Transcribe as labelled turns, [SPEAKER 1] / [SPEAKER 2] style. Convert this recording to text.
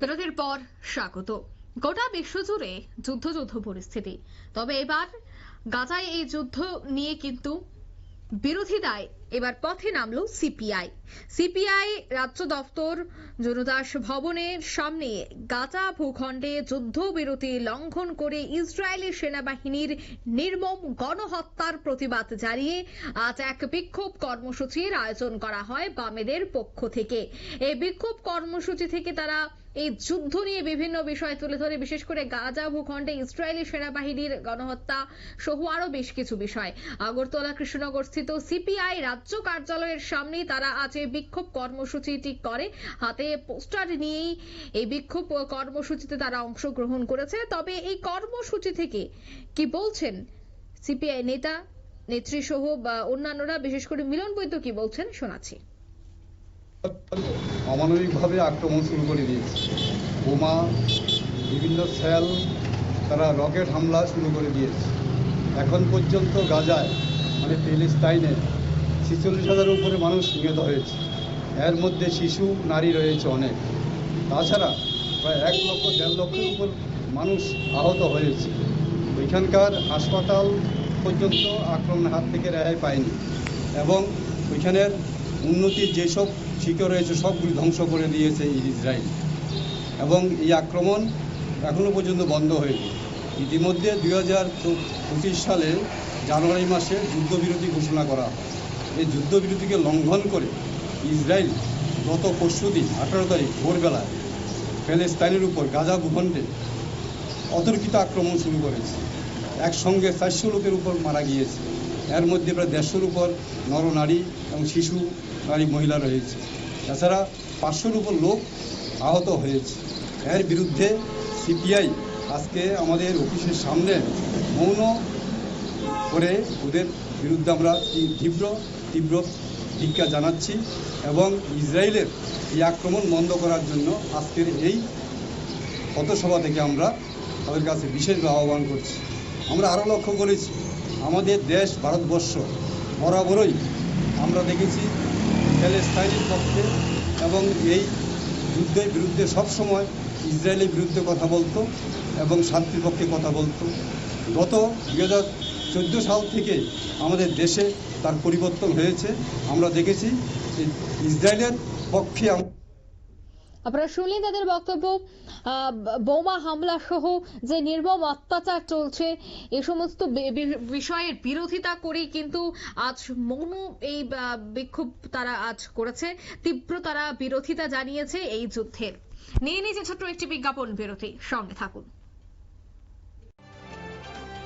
[SPEAKER 1] বিরতির পর স্বাগত। গোটা বিশ্বজুড়ে যুদ্ধ যুদ্ধ পরিস্থিতি। তবে এবার গাজায় এই যুদ্ধ নিয়ে কিন্তু বিরোধিতায় এবার পথে নামলো সিপিআই। সিপিআই রাজ্য দপ্তর জনদাস ভবনের সামনে গাজা ভূখণ্ডে যুদ্ধবিরতি লঙ্ঘন করে ইসরায়েলি সেনাবাহিনীর নির্মম গণহত্যার প্রতিবাদ জানিয়ে আজ এক বিক্ষোভ কর্মসূচির আয়োজন করা হয় বামেদের পক্ষ থেকে। এই বিক্ষোভ কর্মসূচি থেকে তারা এই যুদ্ধ নিয়ে বিভিন্ন বিষয় তুলে ধরে, বিশেষ করে গাজা ভূখণ্ডে ইসরায়েলি সেনাবাহিনীর গণহত্যা সহ আরও বেশ কিছু বিষয়। আগরতলা কৃষ্ণনগর স্থিত সিপিআই রাজ্য কার্যালয়ের সামনে তারা আজ এই বিক্ষোভ কর্মসূচিটি করে। হাতে পোস্টার নিয়েই এই বিক্ষোভ কর্মসূচিতে তারা অংশগ্রহণ করেছে। তবে এই কর্মসূচি থেকে কি বলছেন সিপিআই নেতা, নেত্রী সহ বা অন্যান্যরা, বিশেষ করে মিলন বৈদ্য কি বলছেন শোনাচ্ছি।
[SPEAKER 2] অমানবিকভাবে আক্রমণ শুরু করে দিয়েছে। বোমা, বিভিন্ন সেল তারা রকেট হামলা শুরু করে দিয়েছে। এখন পর্যন্ত গাজায় মানে প্যালেস্তাইনে ছিচল্লিশ হাজারের উপরে মানুষ নিহত হয়েছে। এর মধ্যে শিশু, নারী রয়েছে অনেক। তাছাড়া প্রায় এক লক্ষ, দেড় লক্ষের উপর মানুষ আহত হয়েছে। ওইখানকার হাসপাতাল পর্যন্ত আক্রমণের হাত থেকে রেহাই পায়নি এবং ওইখানের উন্নতির যেসব শিকড় রয়েছে, সবগুলি ধ্বংস করে দিয়েছে ইসরায়েল। এবং এই আক্রমণ এখনও পর্যন্ত বন্ধ হয়নি। ইতিমধ্যে দুই হাজার পঁচিশ সালে জানুয়ারি মাসে যুদ্ধবিরতি ঘোষণা করা হয়। এই যুদ্ধবিরতিকে লঙ্ঘন করে ইসরায়েল গত পরশু দিন আঠারো তারিখ ভোরবেলায় প্যালেস্তাইনের উপর গাজা ভূখণ্ডে অতর্কিত আক্রমণ শুরু করেছে। একসঙ্গে চারশো লোকের উপর মারা গিয়েছে। এর মধ্যে প্রায় দেড়শোর উপর নরনারী এবং শিশু, নারী, মহিলা রয়েছে। এছাড়া পাঁচশোর উপর লোক আহত হয়েছে। এর বিরুদ্ধে সিপিআই আজকে আমাদের অফিসের সামনে মৌন করে ওদের বিরুদ্ধে আমরা তীব্র তীব্র ধিক্ষা জানাচ্ছি এবং ইসরায়েলের এই আক্রমণ বন্ধ করার জন্য আজকের এই পথসভা থেকে আমরা তাদের কাছে বিশেষভাবে আহ্বান করছি। আমরা আরও লক্ষ্য করেছি, আমাদের দেশ, ভারতবর্ষ বরাবরই আমরা দেখেছি প্যালেস্তাইনের পক্ষে এবং এই যুদ্ধের বিরুদ্ধে সবসময় ইসরায়েলের বিরুদ্ধে কথা বলতো এবং শান্তির পক্ষে কথা বলতো। গত দুই হাজার চোদ্দ সাল থেকে আমাদের দেশে তার পরিবর্তন হয়েছে। আমরা দেখেছি ইসরায়েলের পক্ষে
[SPEAKER 1] আপনারা শুনলেন তাদের বক্তব্য। বোমা হামলা সহ যে নির্মম অত্যাচার চলছে, এ সমস্ত বিষয়ের বিরোধিতা করে কিন্তু আজ মৌন এই বিক্ষোভ তারা আজ করেছে। তীব্র তারা বিরোধিতা জানিয়েছে এই যুদ্ধের নিয়ে নিয়েছে ছোট্ট একটি বিজ্ঞাপন বিরতি। সঙ্গে থাকুন।